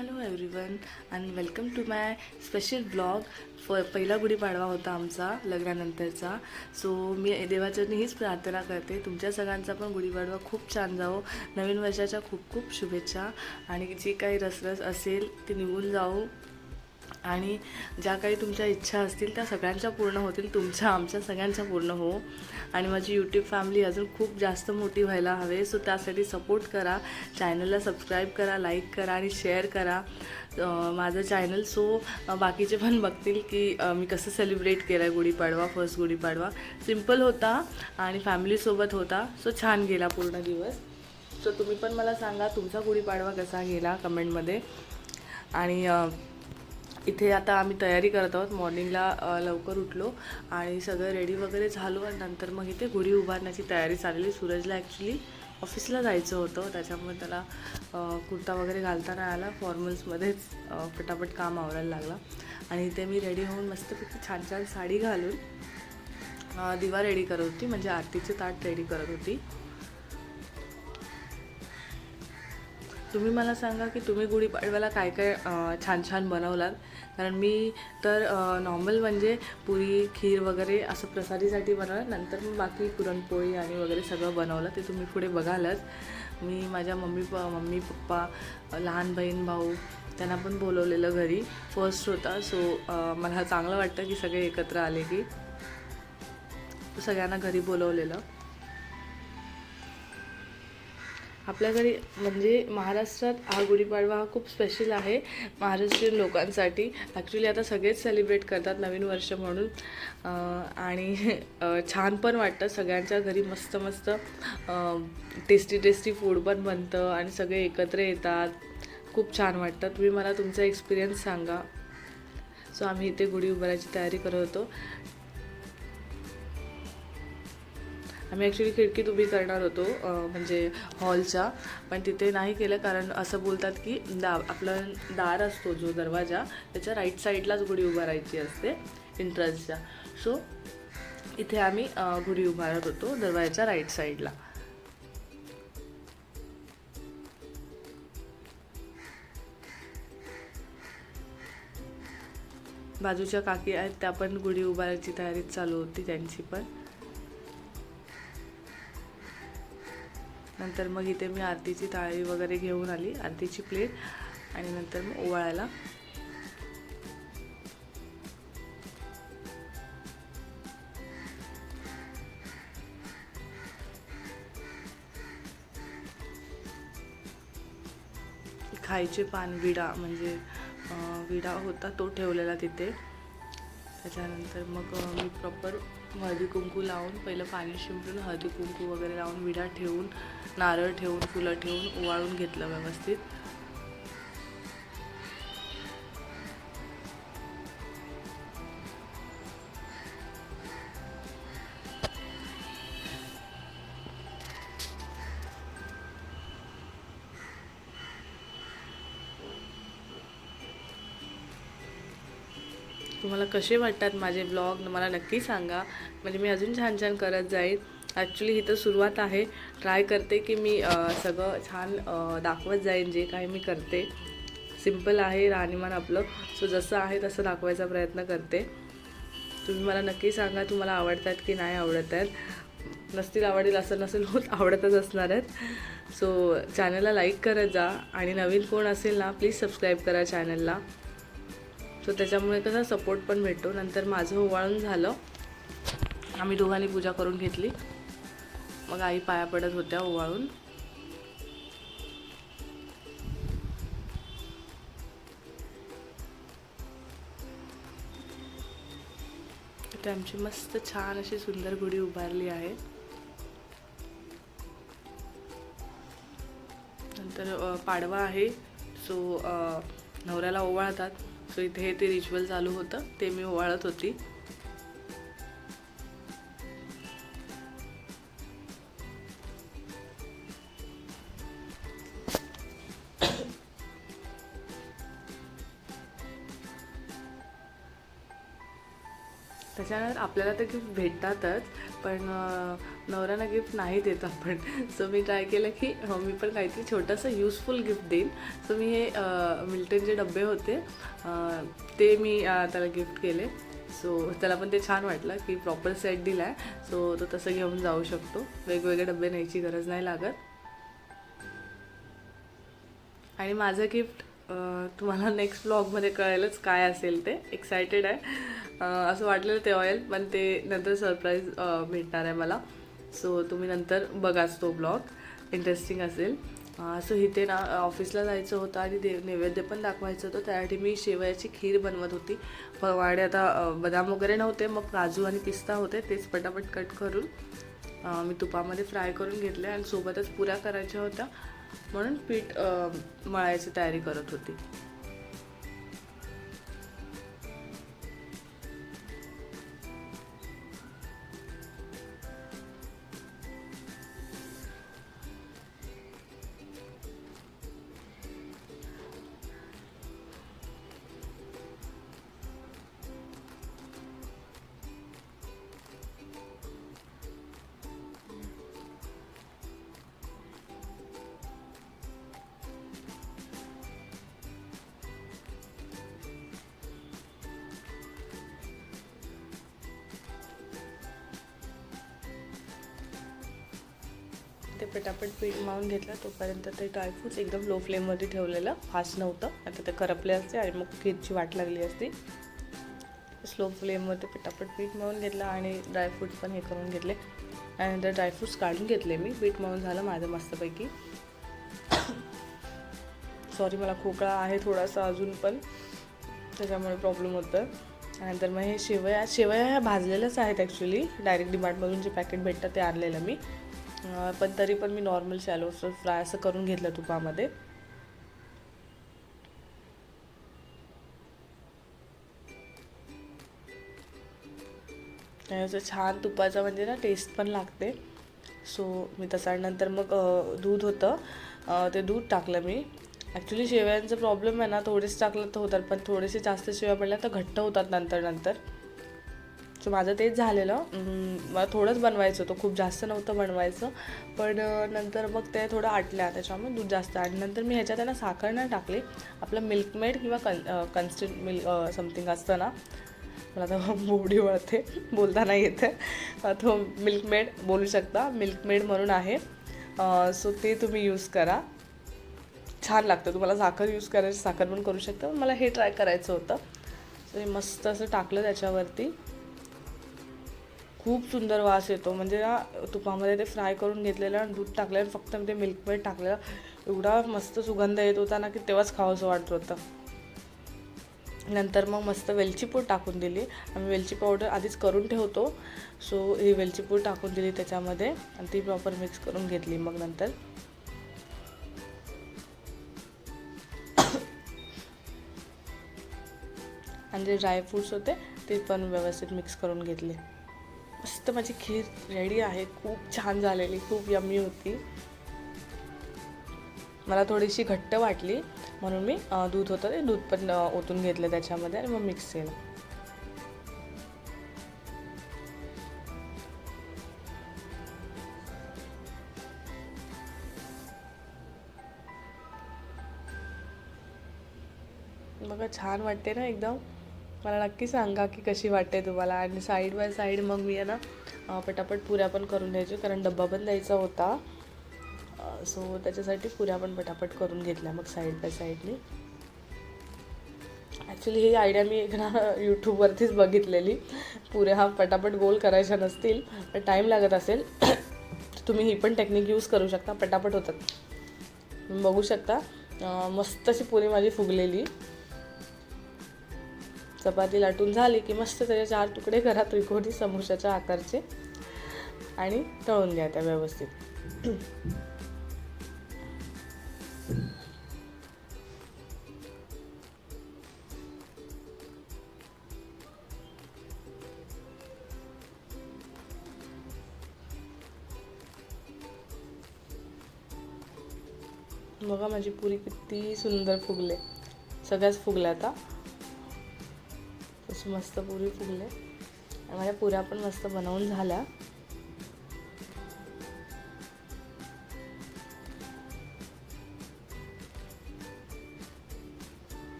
Hello everyone and welcome to my special blog फ पहिला गुढीपाडवा होता आमचा लग्नानंतरचा. सो मी देवाच्यानी हीच प्रार्थना करते. तुमच्या सगळ्यांचा पण गुढीपाडवा खूप छान जावो. नवीन वर्षाच्या खूप खूप शुभेच्छा. आणि जी काही रसरस असेल ती निघून जाऊ आणि ज्या काही तुमच्या इच्छा असतील त्या सगळ्यांच्या पूर्ण होतील. तुमच्या आमच्या सगळ्यांच्या पूर्ण हो. आणि माझी यूट्यूब फॅमिली अजून खूप जास्त मोठी व्हायला हवे. सो त्यासाठी सपोर्ट करा. चॅनलला सबस्क्राईब करा लाईक करा आणि शेअर करा. माझं चॅनल सो बाकीचे पण बघतील की मी कसं सेलिब्रेट केलं आहे गुढीपाडवा फर्स्ट गुढीपाडवा सिंपल होता आणि फॅमिलीसोबत होता. सो छान गेला पूर्ण दिवस. सो तुम्ही पण मला सांगा तुमचा गुढीपाडवा कसा गेला कमेंटमध्ये आणि इथे आता आम्ही तयारी करत आहोत. मॉर्निंगला लवकर उठलो आणि सगळं रेडी वगैरे झालो आणि नंतर मग इथे गुढी उभारण्याची तयारी चाललेली. सूरजला ॲक्च्युली ऑफिसला जायचं होतं. त्याच्यामुळे त्याला कुर्ता वगैरे घालता नाही आला फॉर्मल्समध्येच पटापट काम आवरायला लागला. आणि इथे मी रेडी होऊन मस्तपैकी छान छान साडी घालून दिवा रेडी करत होती. म्हणजे आरतीचे ताट रेडी करत होती. तुम्ही मला सांगा की तुम्ही गुढीपाडव्याला काय काय छान छान बनवलात? कारण मी तर नॉर्मल म्हणजे पुरी खीर वगैरे असं प्रसादीसाठी बनवलं. नंतर मग बाकी पुरणपोळी आणि वगैरे सगळं बनवलं. ते तुम्ही पुढे बघालच. मी माझ्या मम्मी प मम्मी पप्पा लहान बहीण भाऊ त्यांना पण बोलवलेलं घरी. फर्स्ट होता. सो मला चांगलं वाटतं की सगळे एकत्र आले की सगळ्यांना घरी बोलवलेलं. आपल्या घरी म्हणजे महाराष्ट्रात हा गुढीपाडवा हा खूप स्पेशल आहे. महाराष्ट्रीयन लोकांसाठी. ॲक्च्युली आता सगळेच सेलिब्रेट करतात नवीन वर्ष म्हणून. आणि छान पण वाटतं. सगळ्यांच्या घरी मस्त मस्त टेस्टी टेस्टी फूड पण बनतं आणि सगळे एकत्र येतात. खूप छान वाटतं. तुम्ही मला तुमचा एक्सपिरियन्स सांगा. सो आम्ही इथे गुढी उभारायची तयारी करत होतो. आम्ही ॲक्च्युली खिडकीत उभी करणार होतो म्हणजे हॉलच्या पण तिथे नाही केलं कारण असं बोलतात की दा आपला दार असतो जो दरवाजा त्याच्या राईट साईडलाच गुढी उभारायची असते इंट्रन्सच्या सो इथे आम्ही गुढी उभारत होतो दरवाजाच्या राईट साईडला बाजूच्या काकी आहेत त्या पण गुढी उभारायची तयारी चालू होती त्यांची पण. नंतर मग इथे मी आरतीची ताळी वगैरे घेऊन आली आरतीची प्लेट आणि नंतर मग ओवाळायला. खायचे पान विडा म्हणजे विडा होता तो ठेवलेला तिथे. त्याच्यानंतर मग मी प्रॉपर हळदी कुंकू लावून पहिलं पाणी शिंपडून हळदी कुंकू वगैरे लावून विडा ठेवून नारळ ठेवून फुलं ठेवून ओवाळून घेतलं व्यवस्थित. कसे वाटतात माझे ब्लॉग मला नक्की सांगा. म्हणजे मी अजून छान छान करत जाईन ॲक्च्युली ही तर सुरुवात आहे. ट्राय करते की मी सगळं छान दाखवत जाईन जे काही मी करते. सिंपल आहे राहणीमान आपलं. सो जसं आहे तसं दाखवायचा प्रयत्न करते. तुम्ही मला नक्की सांगा तुम्हाला आवडतात की नाही आवडत आहेत. नसतील आवडेल असं नसेल होत आवडतच असणार आहेत. सो चॅनलला लाईक करत जा. आणि नवीन कोण असेल ना प्लीज सबस्क्राईब करा चॅनलला सो त्याच्यामुळे कसा सपोर्ट पण भेटतो. नंतर माझं ओवाळून झालं. आम्ही दोघांनी पूजा करून घेतली. मग आई पाया पडत होत्या ओवाळून. इथे आमची मस्त छान अशी सुंदर गुढी उभारली आहे. नंतर पाडवा आहे. सो नवऱ्याला ओवाळतात. सो इथे ते रिच्युअल चालू होतं ते मी ओवाळत होती. त्याच्यानंतर आपल्याला तर गिफ्ट भेटतातच पण अं, नवऱ्यांना गिफ्ट नाही देत आपण. सो मी ट्राय केलं की हो, मी पण काहीतरी छोटंसं यूजफुल गिफ्ट देईन. सो मी हे मिल्टनचे डबे होते ते मी त्याला गिफ्ट केले. सो त्याला पण ते छान वाटलं की प्रॉपर सेट दिला आहे सो तो तसं घेऊन जाऊ शकतो. वेगवेगळे डबे न्यायची गरज नाही लागत. आणि माझं गिफ्ट तुम्हाला नेक्स्ट ब्लॉगमध्ये कळेलच काय असेल ते. एक्सायटेड आहे. असं वाटलेलं ते ऑइल पण ते नंतर सरप्राईज भेटणार आहे मला. सो तुम्ही नंतर बघाच तो ब्लॉग. इंटरेस्टिंग असेल. सो इथे ना ऑफिसला जायचं होतं आणि दे नैवेद्य पण दाखवायचं होतं. त्यासाठी मी शेवयाची खीर बनवत होती. फवाडे आता बदाम वगैरे नव्हते मग काजू आणि पिस्ता होते. तेच पटापट कट करून मी तुपामध्ये फ्राय करून घेतले आणि सोबतच पुऱ्या करायच्या होत्या. म्हणून पीठ मळायची तयारी करत होती. ते पटापट पीठ मारून घेतलं तोपर्यंत ते ड्रायफ्रूट्स एकदम लो फ्लेममध्ये ठेवलेलं. फास्ट नव्हतं. आता ते करपले असते आणि मग खीरची वाट लागली असती. स्लो फ्लेममध्ये पटापट पीठ मळून घेतलं आणि ड्रायफ्रूट्स पण हे करून घेतले. आणि नंतर ड्रायफ्रूट्स काढून घेतले मी. पीठ मळून झालं माझं मस्तपैकी. सॉरी मला खोकळा आहे थोडासा अजून पण. त्याच्यामुळे प्रॉब्लेम होतं नंतर मग हे शेवया शेवया ह्या भाजलेल्याच आहेत ॲक्च्युली डायरेक्ट डिमार्टमधून जे पॅकेट भेटतं ते आणलेलं मी. पण तरी पण मी नॉर्मल शॅलो फ्राय असं करून घेतलं तुपामध्ये. असं छान तुपाचं म्हणजे ना टेस्ट पण लागते. सो मी तसा नंतर मग दूध होतं. ते दूध टाकलं मी. ॲक्च्युली शेवयांचा प्रॉब्लेम आहे ना थोडेच टाकलं तर होतात पण थोडेसे जास्त शेवया पडल्या तर घट्ट होतात नंतर नंतर सो माझं तेच झालेलं. मला थोडंच बनवायचं होतं खूप जास्त नव्हतं बनवायचं. पण नंतर मग ते थोडं आटल्या त्याच्यामुळे दूध जास्त. आणि नंतर मी ह्याच्यात आहे ना साखर नाही टाकली. आपलं मिल्कमेड किंवा कन कन्स्टंट मिल्क समथिंग असतं ना. मला आता बोबडी वळते. बोलता नाही येतं तो मिल्कमेड बोलू शकता. मिल्कमेड म्हणून आहे. सो ते तुम्ही यूज करा. छान लागतं. तुम्हाला साखर यूज करायची साखर पण करू शकता. मला हे ट्राय करायचं होतं. सो हे मस्त असं टाकलं त्याच्यावरती. खूप सुंदर वास येतो. म्हणजे ना तुपामध्ये ते फ्राय करून घेतलेलं आणि दूध टाकलं आणि फक्त ते मिल्कमेड टाकलेलं. एवढा मस्त सुगंध येत होता ना की तेव्हाच खावंसं वाटत होतं. नंतर मग मस्त वेलचीपूड टाकून दिली. आम्ही वेलची पावडर आधीच करून ठेवतो. सो ही वेलचीपूड टाकून दिली त्याच्यामध्ये आणि ती प्रॉपर मिक्स करून घेतली मग नंतर. आणि जे ड्रायफ्रूट्स होते ते पण व्यवस्थित मिक्स करून घेतले. मस्त माझी खीर रेडी आहे. खूप छान झालेली खूप यम्मी होती. मला थोडीशी घट्ट वाटली म्हणून मी दूध होतं ते दूध पण ओतून घेतलं त्याच्यामध्ये आणि मग मिक्स केलं. बघा छान वाटते ना एकदम. मला नक्की सांगा की कशी वाटते तुम्हाला. आणि साईड बाय साईड मग मी आहे ना पटापट पुऱ्या पण करून द्यायचे कारण डब्बा पण द्यायचा होता. सो त्याच्यासाठी पुऱ्या पण पटापट करून घेतल्या मग साईड बाय साईडनी ॲक्च्युली ही आयडिया मी एक ना यूट्यूबवरतीच बघितलेली. पुऱ्या हा पटापट गोल करायच्या नसतील पण टाईम लागत असेल. तुम्ही ही पण टेक्निक यूज करू शकता पटापट होतात. बघू शकता. मस्त अशी पुरी माझी फुगलेली. चपाती लाटून झाली की मस्त त्याचे चार तुकडे करा त्रिकोणी समोशाच्या आकारचे. आणि तळून घ्या त्या व्यवस्थित. बघा माझी पुरी किती सुंदर फुगले. सगळ्याच फुगल्या आता. अशी मस्त पुरी फुगले. आम्हाला पुऱ्या पण मस्त बनवून झाल्या.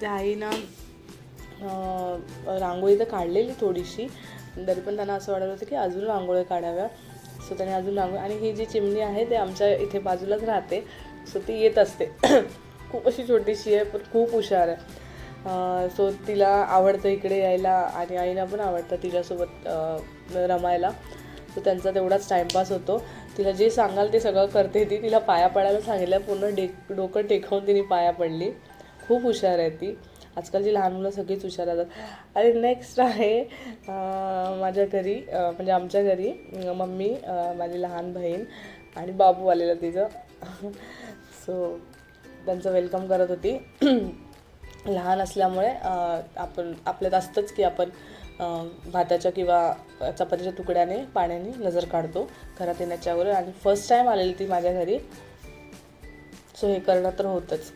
त्या आईनं रांगोळी तर काढलेली थोडीशी. तरी पण त्यांना असं वाटत होतं की अजून रांगोळी काढाव्या. सो त्याने अजून रांगोळी आणि ही जी चिमणी आहे ते आमच्या इथे बाजूलाच राहते. सो ती येत असते. खूप अशी छोटीशी आहे पण खूप हुशार आहे. सो तिला आवडतं इकडे यायला आणि आईला पण आवडतं तिच्यासोबत रमायला. सो त्यांचा तेवढाच टाईमपास होतो. तिला जे सांगाल ते सगळं करते ती. तिला पाया पडायला सांगितलं. पूर्ण डे डोकं टेकवून तिने पाया पडली. खूप हुशार आहे ती. आजकालची लहान मुलं सगळीच हुशार असतात आणि नेक्स्ट आहे माझ्या घरी म्हणजे आमच्या घरी मम्मी माझी लहान बहीण आणि बाबू आलेला तिचं. सो त्यांचं वेलकम करत होती. लहान असल्यामुळे आपण आपल्यात असतंच की आपण भाताच्या किंवा चपातीच्या तुकड्याने पाण्याने नजर काढतो घरात येण्याच्यावर. आणि फर्स्ट टाईम आलेली ती माझ्या घरी. सो हे करणं तर होतंच.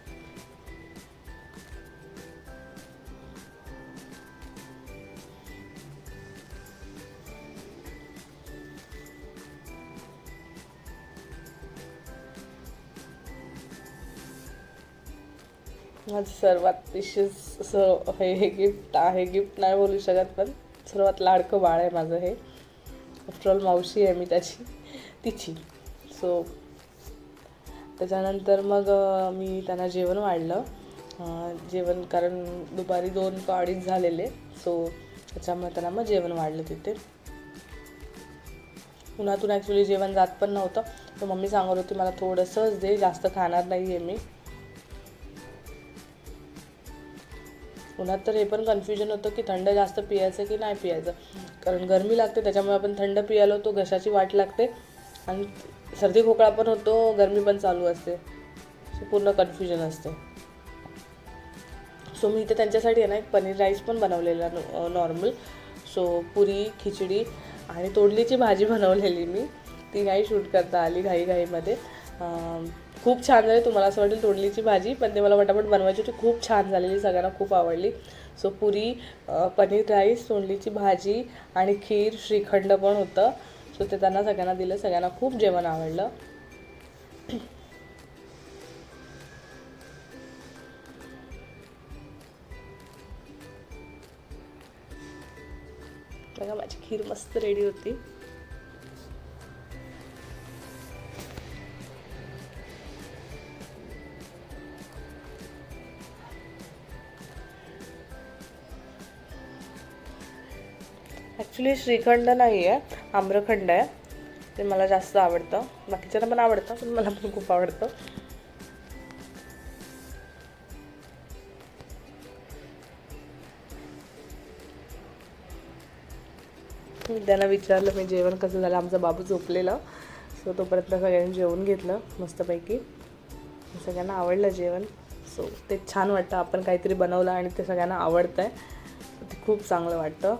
माझं सर्वात विशेष असं हे हे गिफ्ट आहे. गिफ्ट नाही बोलू शकत पण सर्वात लाडकं बाळ आहे माझं हे. आफ्टरऑल मावशी आहे मी त्याची तिची. सो त्याच्यानंतर मग मी त्यांना जेवण वाढलं. जेवण कारण दुपारी दोन का अडीच झालेले. सो त्याच्यामुळे त्यांना मग जेवण वाढलं तिथे. उन्हातून ॲक्च्युली जेवण जात पण नव्हतं. तर मम्मी सांगत होती मला थोडंसंच दे जास्त खाणार नाही आहे मी. उन्हात तर हे पण कन्फ्युजन होतं की थंड जास्त पियायचं की नाही पियायचं. कारण गरमी लागते त्याच्यामुळे आपण थंड पियालो तो घशाची वाट लागते. आणि सर्दी खोकळा पण होतो गरमी पण चालू असते. पूर्ण कन्फ्युजन असते. सो मी इथे त्यांच्यासाठी आहे ना एक पनीर राईस पण बनवलेला नॉर्मल सो पुरी खिचडी आणि तोडलीची भाजी बनवलेली मी. ती नाही शूट करता आली घाईघाईमध्ये. खूप छान झाली. तुम्हाला असं वाटेल तोंडलीची भाजी पण ते मला पटापट बनवायची होती. खूप छान झालेली सगळ्यांना खूप आवडली. सो पुरी पनीर राईस तोंडलीची भाजी आणि खीर श्रीखंड पण होतं. सो ते त्यांना सगळ्यांना दिलं. सगळ्यांना खूप जेवण आवडलं. बघा माझी खीर मस्त रेडी होती. ॲक्च्युली श्रीखंड नाही आहे आम्रखंड आहे. ते मला जास्त आवडतं. बाकीच्यांना पण आवडतं पण मला पण खूप आवडतं. मी त्यांना विचारलं मी जेवण कसं झालं? आमचा बाबू झोपलेलं. सो तोपर्यंत सगळ्यांनी जेवण घेतलं मस्तपैकी. सगळ्यांना आवडलं जेवण. सो ते छान वाटतं. आपण काहीतरी बनवलं आणि ते सगळ्यांना आवडतं आहे ते खूप चांगलं वाटतं.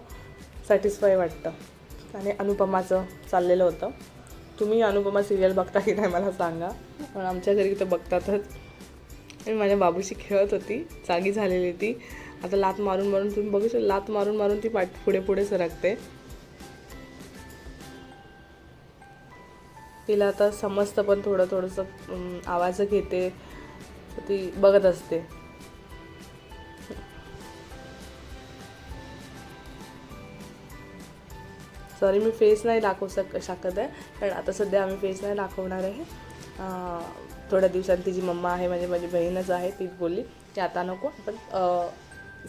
सॅटिस्फाय वाटतं. आणि अनुपमाचं चाललेलं होतं. तुम्ही अनुपमा सिरियल बघता की नाही मला सांगा. पण आमच्या घरी तर बघतातच. आणि माझ्या बाबूशी खेळत होती. जागी झालेली ती. आता लात मारून मारून तुम्ही बघू शकता लात मारून मारून ती पाठ पुढे पुढे सरकते. तिला आता समजतं पण थोडं थोडंसं आवाज घेते. ती बघत असते. सॉरी मी फेस नाही दाखवू शक शकत आहे कारण आता सध्या आम्ही फेस नाही दाखवणार आहे. थोड्या दिवसांत तिची मम्मा आहे म्हणजे माझी बहीणच आहे तीच बोलली की आता नको पण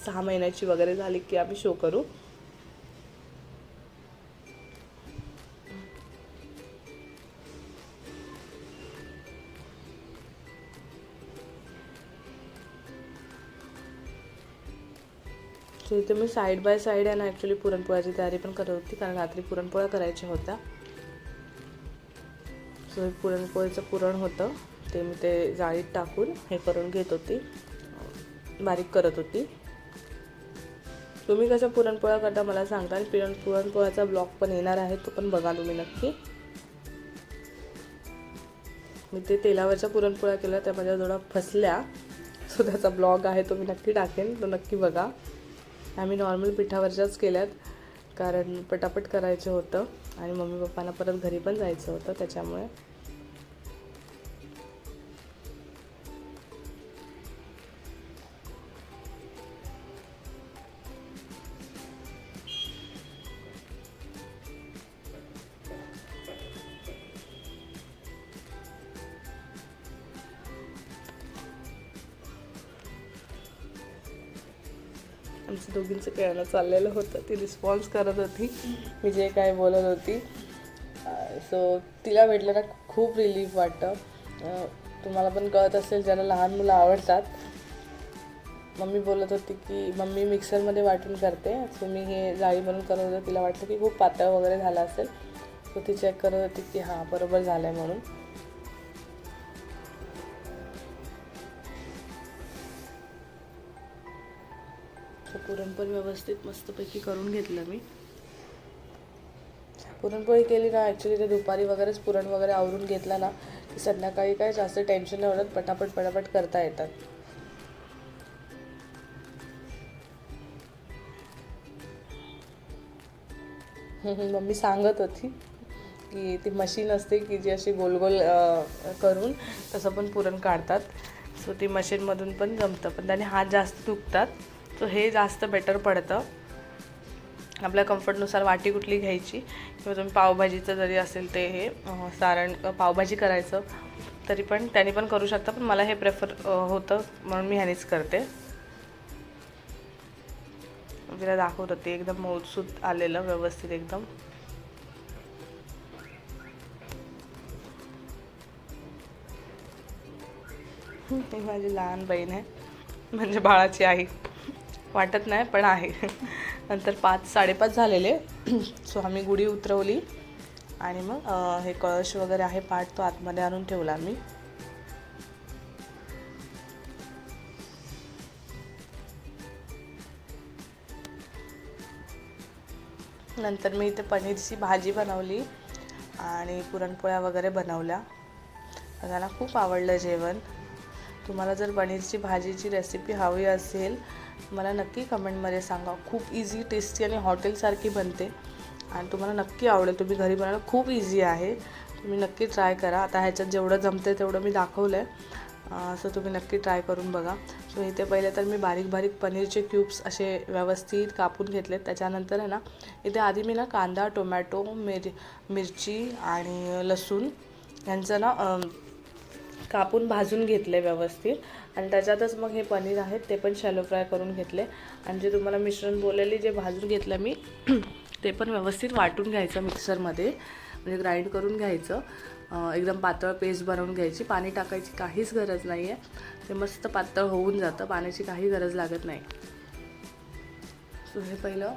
सहा महिन्याची वगैरे झाली की आम्ही शो करू. सो इथे मी साईड बाय साईड आहे ना ॲक्च्युली पुरणपोळ्याची तयारी पण करत होती कारण रात्री पुरणपोळ्या करायच्या होत्या. सो हे पुरणपोळीचं पुरण होतं. ते मी ते जाळीत टाकून हे करून घेत होती. बारीक करत होती. तुम्ही कसं पुरणपोळ्या करता मला सांगता आणि पुरण पुरणपोळ्याचा ब्लॉग पण येणार आहे तो पण बघा तुम्ही नक्की. मी ते तेलावरच्या पुरणपोळ्या केल्या त्या माझ्या थोडा फसल्या. सो त्याचा ब्लॉग आहे तो मी नक्की टाकेन तो नक्की बघा. आम्ही नॉर्मल पिठावरच्याच केल्यात कारण पटापट करायचं होतं आणि मम्मी पप्पांना परत घरी पण जायचं होतं त्याच्यामुळे आमचं दोघींचं खेळणं चाललेलं होतं. ती रिस्पॉन्स करत होती. मी जे काय बोलत होती. सो तिला भेटलं ना खूप रिलीफ वाटतं. तुम्हाला पण कळत असेल ज्याला लहान मुलं आवडतात. मम्मी बोलत होती की मम्मी मिक्सरमध्ये वाटून करते. सो मी हे जाळी बनवून करत होते. तिला वाटतं की खूप पातळ वगैरे झालं असेल. सो ती चेक करत होती की हां बरोबर झालं आहे म्हणून. पुरणपोळी व्यवस्थित मस्तपैकी करून घेतलं मी. पुरणपोळी केली ना ॲक्च्युली ते दुपारी वगैरेच पुरण वगैरे आवरून घेतला ना की संध्याकाळी काय जास्त टेन्शन नाही होत पटापट पटापट करता येतात. मम्मी सांगत होती की ती मशीन असते की जी अशी गोल गोल करून तसं पण पुरण काढतात. सो ती मशीनमधून पण जमतं पण त्याने हात जास्त दुखतात. तर हे जास्त बेटर पडतं. आपल्या कम्फर्टनुसार वाटी कुठली घ्यायची? किंवा तुम्ही पावभाजीचं जरी असेल ते हे सारण पावभाजी करायचं तरी पण त्याने पण करू शकता पण मला हे प्रेफर होतं म्हणून मी ह्यानेच करते. तिला दाखवत होते एकदम मौजसूत आलेलं व्यवस्थित एकदम. ही माझी लहान बहीण आहे म्हणजे बाळाची आई. वाटत नाही पण आहे. नंतर पाच साडेपाच झालेले. सो आम्ही गुढी उतरवली. आणि मग हे कळश वगैरे आहे पाठ तो आतमध्ये आणून ठेवला मी नंतर मी इथे पनीरची भाजी बनवली आणि पुरणपोळ्या वगैरे बनवल्या. सगळ्यांना खूप आवडलं जेवण. तुम्हाला जर पनीरची भाजीची रेसिपी हवी असेल मला नक्की कमेंटमध्ये सांगा. खूप इझी टेस्टी आणि हॉटेलसारखी बनते. आणि तुम्हाला नक्की आवडेल. तुम्ही घरी बनवायला खूप इझी आहे. तुम्ही नक्की ट्राय करा. आता ह्याच्यात जेवढं जमते तेवढं मी दाखवलं आहे असं तुम्ही नक्की ट्राय करून बघा. सो इथे पहिले तर मी बारीक बारीक पनीरचे क्यूब्स असे व्यवस्थित कापून घेतलेत. त्याच्यानंतर आहे ना इथे आधी मी ना कांदा टोमॅटो मिर मिरची आणि लसूण यांचं ना कापून भाजून घेतले व्यवस्थित. आणि त्याच्यातच मग हे पनीर आहेत ते पण शॅलो फ्राय करून घेतले. आणि जे तुम्हाला मिश्रण बोललेली जे भाजून घेतलं मी ते पण व्यवस्थित वाटून घ्यायचं मिक्सरमध्ये. म्हणजे ग्राइंड करून घ्यायचं. एकदम पातळ पेस्ट बनवून घ्यायची. पाणी टाकायची काहीच गरज नाही आहे ते मस्त पातळ होऊन जातं. पाण्याची काही गरज लागत नाही. सो हे पहिलं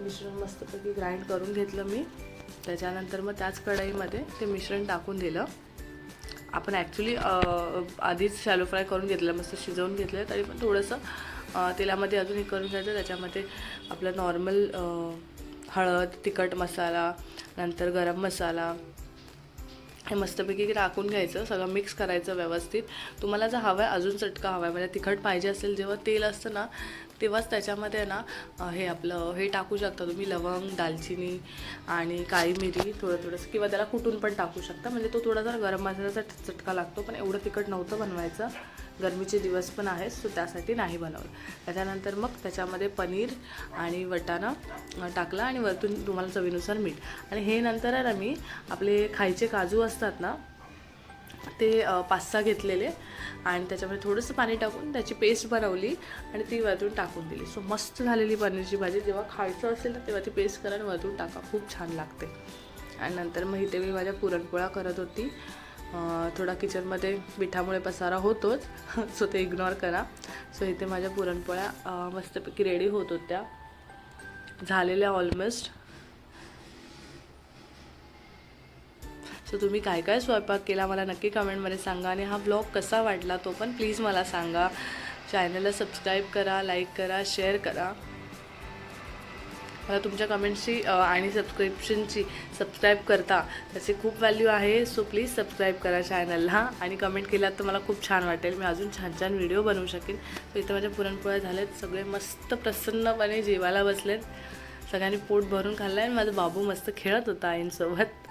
मिश्रण मस्तपैकी ग्राइंड करून घेतलं मी. त्याच्यानंतर मग त्याच कढईमध्ये ते मिश्रण टाकून दिलं. आपण ॲक्च्युली आधीच शॅलो फ्राय करून घेतलं मस्त शिजवून घेतलं तरी पण थोडंसं तेलामध्ये अजून हे करून घ्यायचं त्याच्यामध्ये आपलं नॉर्मल हळद तिखट मसाला नंतर गरम मसाला हे मस्तपैकी टाकून घ्यायचं सगळं मिक्स करायचं व्यवस्थित. तुम्हाला जर हवं आहे अजून चटका हवा आहे म्हणजे तिखट पाहिजे असेल जेव्हा तेल असतं ना तेव्हाच त्याच्यामध्ये ना हे आपलं हे टाकू शकता तुम्ही लवंग दालचिनी आणि काळी मिरी थोडं थोडंसं किंवा त्याला कुटून पण टाकू शकता. म्हणजे तो थोडासा गरम मसाल्याचा चटका लागतो पण एवढं तिखट नव्हतं बनवायचं. गरमीचे दिवस पण आहेत सो त्यासाठी नाही बनवलं. त्याच्यानंतर मग त्याच्यामध्ये पनीर आणि वटाणा टाकला आणि वरतून तुम्हाला चवीनुसार मीठ. आणि हे नंतर आहे ना मी आपले खायचे काजू असतात ना ते पाच सहा घेतलेले आणि त्याच्यामध्ये थोडंसं पाणी टाकून त्याची पेस्ट बनवली आणि ती वरतून टाकून दिली. सो मस्त झालेली पनीरची भाजी. जेव्हा खायचं असेल ना तेव्हा ती पेस्ट करा आणि वरतून टाका. खूप छान लागते. आणि नंतर मग इथे मी माझ्या पुरणपोळ्या करत होती. थोडा किचनमध्ये पिठामुळे पसारा होतोच. सो ते इग्नोर करा. सो इथे माझ्या पुरणपोळ्या मस्तपैकी रेडी होत होत्या. झालेल्या ऑलमोस्ट सो तुम्ही काय काय स्वयंपाक केला मला नक्की कमेंटमध्ये सांगा आणि हा ब्लॉग कसा वाटला तो पण प्लीज मला सांगा. चॅनलला सबस्क्राईब करा लाईक करा शेअर करा. मला तुमच्या कमेंट्सची आणि सबस्क्रिप्शनची सबस्क्राईब करता त्याची खूप व्हॅल्यू आहे. सो प्लीज सबस्क्राईब करा चॅनलला आणि कमेंट केलात तर मला खूप छान वाटेल. मी अजून छान छान व्हिडिओ बनवू शकेन. सो इथं माझ्या पुरणपोळ्या झालेत सगळे मस्त प्रसन्नपणे जेवायला बसलेत. सगळ्यांनी पोट भरून खाल्लं आहे माझा बाबू मस्त खेळत होता आईंसोबत.